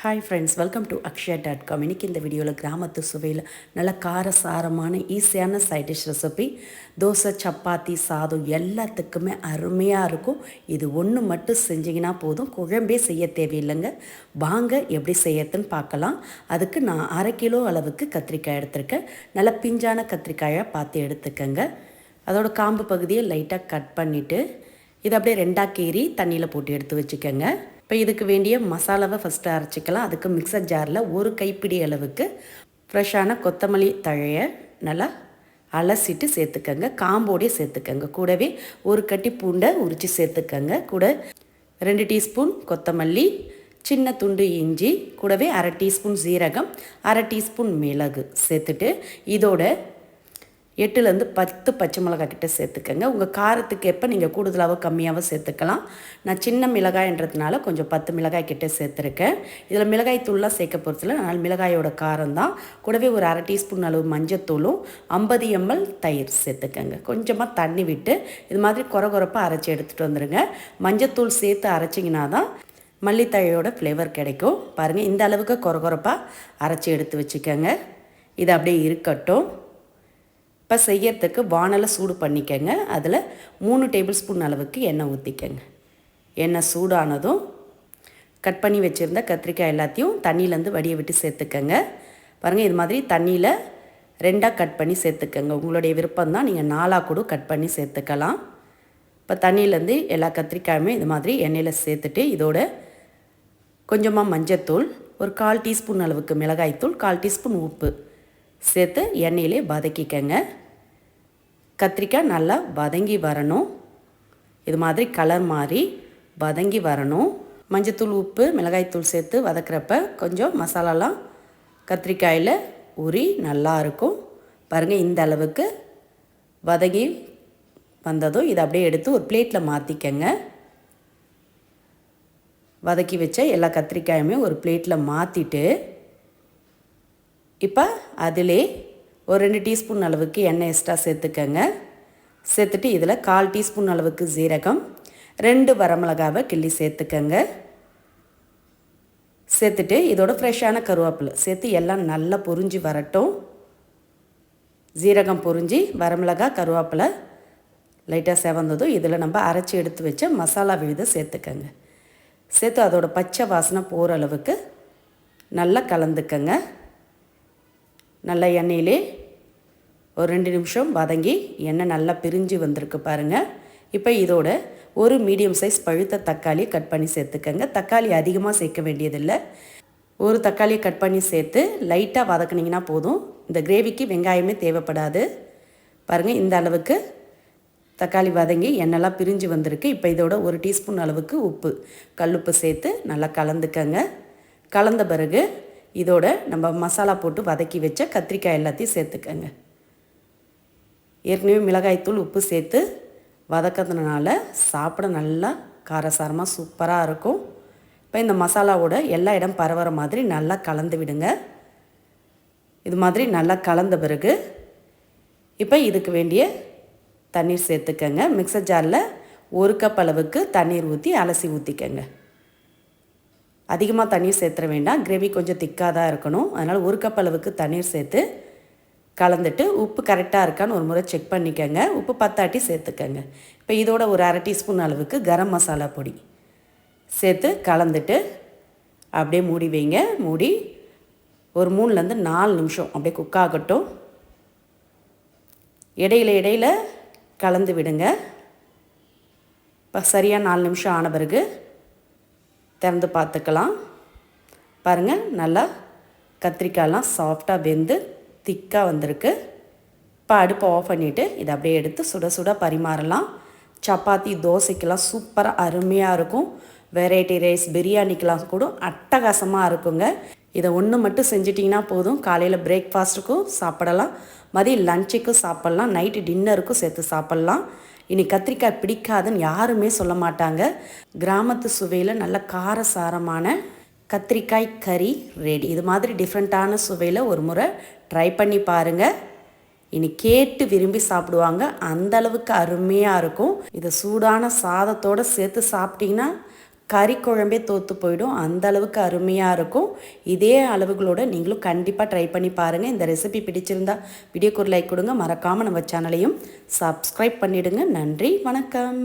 Hi friends welcome to Akshaya dot com இன்றைக்கி இந்த வீடியோவில் கிராமத்து சுவையில் நல்ல காரசாரமான easy side dish recipe dosa chapati சாதம் எல்லாத்துக்குமே அருமையாக இருக்கும். இது ஒன்று மட்டும் செஞ்சிங்கன்னா போதும். குழம்பே செய்ய தேவையில்லைங்க. வாங்க எப்படி செய்யறதுன்னு பார்க்கலாம். அதுக்கு நான் அரை கிலோ அளவுக்கு கத்திரிக்காய் எடுத்திருக்கேன். நல்ல பிஞ்சான கத்திரிக்காயை பார்த்து எடுத்துக்கங்க. அதோட காம்பு பகுதியை லைட்டாக கட் பண்ணிவிட்டு இதை அப்படியே ரெண்டாக கீறி தண்ணியில் போட்டு எடுத்து வச்சுக்கோங்க. இப்போ இதுக்கு வேண்டிய மசாலாவை ஃபஸ்ட்டு அரைச்சிக்கலாம். அதுக்கு மிக்சர் ஜாரில் ஒரு கைப்பிடி அளவுக்கு ஃப்ரெஷ்ஷான கொத்தமல்லி தழையை நல்லா அலசிட்டு சேர்த்துக்கங்க. காம்போடே சேர்த்துக்கங்க. கூடவே ஒரு கட்டி பூண்டை உரித்து சேர்த்துக்கங்க. கூட ரெண்டு டீஸ்பூன் கொத்தமல்லி சின்ன துண்டு இஞ்சி கூடவே அரை டீஸ்பூன் சீரகம் அரை டீஸ்பூன் மிளகு சேர்த்துட்டு இதோட எட்டுலேருந்து பத்து பச்சை மிளகாய் கிட்ட சேர்த்துக்கங்க. உங்கள் காரத்துக்கு எப்போ நீங்கள் கூடுதலாகவோ கம்மியாகவோ சேர்த்துக்கலாம். நான் சின்ன மிளகாய்ன்றதுனால கொஞ்சம் பத்து மிளகாய் கிட்டே சேர்த்துருக்கேன். இதில் மிளகாய் தூள்லாம் சேர்க்க போகிறதுல அதனால் மிளகாயோட காரம் தான். கூடவே ஒரு அரை டீஸ்பூன் அளவு மஞ்சத்தூளும் ஐம்பது எம்எல் தயிர் சேர்த்துக்கங்க. கொஞ்சமாக தண்ணி விட்டு இது மாதிரி குறை குறைப்பாக அரைச்சி எடுத்துகிட்டு வந்துடுங்க மஞ்சத்தூள் சேர்த்து அரைச்சிங்கன்னா தான் மல்லித்தழையோட ஃப்ளேவர் கிடைக்கும். பாருங்கள் இந்த அளவுக்கு குறகுறப்பாக அரைச்சி எடுத்து வச்சுக்கோங்க. இது அப்படியே இருக்கட்டும். இப்போ செய்யறதுக்கு வானலை சூடு பண்ணிக்கங்க. அதில் மூணு டேபிள் ஸ்பூன் அளவுக்கு எண்ணெய் ஊற்றிக்கங்க எண்ணெய் சூடானதும் கட் பண்ணி வச்சுருந்த கத்திரிக்காய் எல்லாத்தையும் தண்ணியிலேருந்து வடிய விட்டு சேர்த்துக்கங்க. பாருங்கள் இது மாதிரி தண்ணியில் ரெண்டாக கட் பண்ணி சேர்த்துக்கங்க. உங்களுடைய விருப்பம் தான் நீங்கள் நாலாக கூட கட் பண்ணி சேர்த்துக்கலாம். இப்போ தண்ணியிலேருந்து எல்லா கத்திரிக்காயுமே இது மாதிரி எண்ணெயில் சேர்த்துட்டு இதோட கொஞ்சமாக மஞ்சத்தூள் ஒரு கால் டீஸ்பூன் அளவுக்கு மிளகாய்த்தூள் கால் டீஸ்பூன் உப்பு. சேர்த்து எண்ணெயிலே வதக்கிக்கங்க. கத்திரிக்காய் நல்லா வதங்கி வரணும். இது மாதிரி கலர் மாறி வதங்கி வரணும். மஞ்சத்தூள் உப்பு மிளகாய்த்தூள் சேர்த்து வதக்கிறப்ப கொஞ்சம் மசாலாலாம் கத்திரிக்காயில் உரி நல்லாயிருக்கும் பாருங்கள் இந்த அளவுக்கு வதங்கி வந்ததும் இதை அப்படியே எடுத்து ஒரு பிளேட்டில் மாற்றிக்கங்க வதக்கி வச்ச எல்லா கத்திரிக்காயுமே ஒரு பிளேட்டில் மாற்றிட்டு இப்போ அதிலே ஒரு ரெண்டு டீஸ்பூன் அளவுக்கு எண்ணெய் எக்ஸ்ட்ரா சேர்த்துக்கங்க. சேர்த்துட்டு இதில் கால் டீஸ்பூன் அளவுக்கு ஜீரகம் ரெண்டு வரமிளகாவை கிள்ளி சேர்த்துக்கங்க. சேர்த்துட்டு இதோட ஃப்ரெஷ்ஷான கருவேப்பிலை சேர்த்து எல்லாம் நல்லா பொறிஞ்சி வரட்டும். ஜீரகம் பொறிஞ்சி வரமிளகா கருவேப்பிலை லைட்டாக செவந்ததும் இதில் நம்ம அரைச்சி எடுத்து வச்ச மசாலா விழுத சேர்த்துக்கங்க. சேர்த்து அதோட பச்சை வாசனை போகிற அளவுக்கு நல்லா கலந்துக்கங்க. நல்ல எண்ணெயிலே ஒரு ரெண்டு நிமிஷம் வதங்கி எண்ணெய் நல்லா பிரிஞ்சு வந்திருக்கு பாருங்கள் இப்போ இதோட ஒரு மீடியம் சைஸ் பழுத்த தக்காளி கட் பண்ணி சேர்த்துக்கங்க. தக்காளி அதிகமாக சேர்க்க வேண்டியதில்லை. ஒரு தக்காளியை கட் பண்ணி சேர்த்து லைட்டாக வதக்குனிங்கன்னா போதும். இந்த கிரேவிக்கு வெங்காயமே தேவைப்படாது. பாருங்கள் இந்த அளவுக்கு தக்காளி வதங்கி எண்ணெய்லாம் பிரிஞ்சு வந்திருக்கு. இப்போ இதோட ஒரு டீஸ்பூன் அளவுக்கு உப்பு. கல்லுப்பு சேர்த்து நல்லா கலந்துக்கங்க. கலந்த பிறகு இதோட நம்ம மசாலா போட்டு வதக்கி வச்ச கத்திரிக்காய் எல்லாத்தையும் சேர்த்துக்கங்க. ஏற்கனவே மிளகாய்த்தூள் உப்பு சேர்த்து வதக்கிறதுனால சாப்பிட நல்லா காரசாரமாக சூப்பராக இருக்கும். இப்போ இந்த மசாலாவோட எல்லா இடம் பரவுற மாதிரி நல்லா கலந்து விடுங்க. இது மாதிரி நல்லா கலந்த பிறகு இப்போ இதுக்கு வேண்டிய தண்ணீர் சேர்த்துக்கங்க. மிக்சர் ஜாரில் ஒரு கப் அளவுக்கு தண்ணீர் ஊற்றி அலசி ஊற்றிக்கங்க அதிகமாக தண்ணீர் சேர்த்துற வேண்டாம். கிரேவி கொஞ்சம் திக்காக தான் இருக்கணும். அதனால் ஒரு கப் அளவுக்கு தண்ணீர் சேர்த்து கலந்துட்டு உப்பு கரெக்டாக இருக்கான்னு ஒரு முறை செக் பண்ணிக்கோங்க. உப்பு பத்தாட்டி சேர்த்துக்கங்க. இப்போ இதோட ஒரு அரை டீஸ்பூன் அளவுக்கு கரம் மசாலா பொடி சேர்த்து கலந்துட்டு அப்படியே மூடி வைங்க. மூடி ஒரு மூணுலேருந்து நாலு நிமிஷம் அப்படியே குக் ஆகட்டும். இடையில இடையில கலந்து விடுங்க. இப்போ சரியாக நாலு நிமிஷம் ஆன பிறகு திறந்து பார்த்துக்கலாம். பாருங்கள் நல்லா கத்திரிக்காயெலாம் சாஃப்டாக வெந்து திக்காக வந்திருக்கு. இப்போ அடுப்பை ஆஃப் பண்ணிவிட்டு இதை அப்படியே எடுத்து சுட சுட பரிமாறலாம். சப்பாத்தி தோசைக்கெல்லாம் சூப்பராக அருமையாக இருக்கும். வெரைட்டி ரைஸ் பிரியாணிக்கெலாம் கூட அட்டகாசமாக இருக்குங்க. இதை ஒன்று மட்டும் செஞ்சிட்டிங்கன்னா போதும். காலையில் பிரேக்ஃபாஸ்ட்டுக்கும் சாப்பிடலாம். மதியம் லஞ்சுக்கும் சாப்பிட்லாம். நைட்டு டின்னருக்கும் சேர்த்து சாப்பிட்லாம். இனி கத்திரிக்காய் பிடிக்காதுன்னு யாருமே சொல்ல மாட்டாங்க. கிராமத்து சுவையில் நல்ல காரசாரமான கத்திரிக்காய் கறி ரெடி இது மாதிரி டிஃப்ரெண்ட்டான சுவையில் ஒரு முறை ட்ரை பண்ணி பாருங்கள் இனி கேட்டு விரும்பி சாப்பிடுவாங்க. அந்த அளவுக்கு அருமையாக இருக்கும். இதை சூடான சாதத்தோடு சேர்த்து சாப்பிட்டிங்கன்னா கறி குழம்பே தோற்று போயிடும். அந்த அளவுக்கு அருமையாக இருக்கும். இதே அளவுகளோட நீங்களும் கண்டிப்பாக ட்ரை பண்ணி பாருங்கள் இந்த ரெசிபி பிடிச்சிருந்தா வீடியோக்கு ஒரு லைக் கொடுங்க. மறக்காமல் நம்ம சேனலையும் சப்ஸ்கிரைப் பண்ணிவிடுங்க நன்றி. வணக்கம்.